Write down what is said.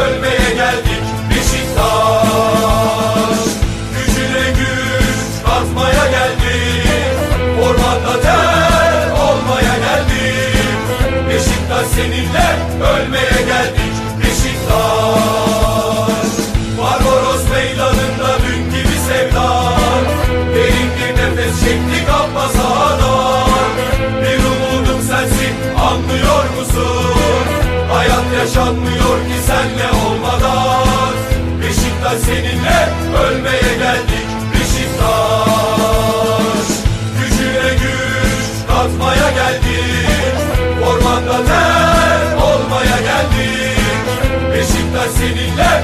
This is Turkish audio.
ölmeye geldik Beşiktaş. Gücüne güç katmaya geldik. Ormanda ter olmaya geldik. Beşiktaş seninle ölmeye geldik Beşiktaş. Barbaros meydanında dün gibi sevdan Derin bir nefes çektik Abbas Bir umudum sensin anlıyor musun? Hayat yaşanmıyor ki senle olmadan. Beşiktaş seninle ölmeye geldik Beşiktaş. Gücüne güç katmaya geldik Ormanda ter olmaya geldik. Beşiktaş seninle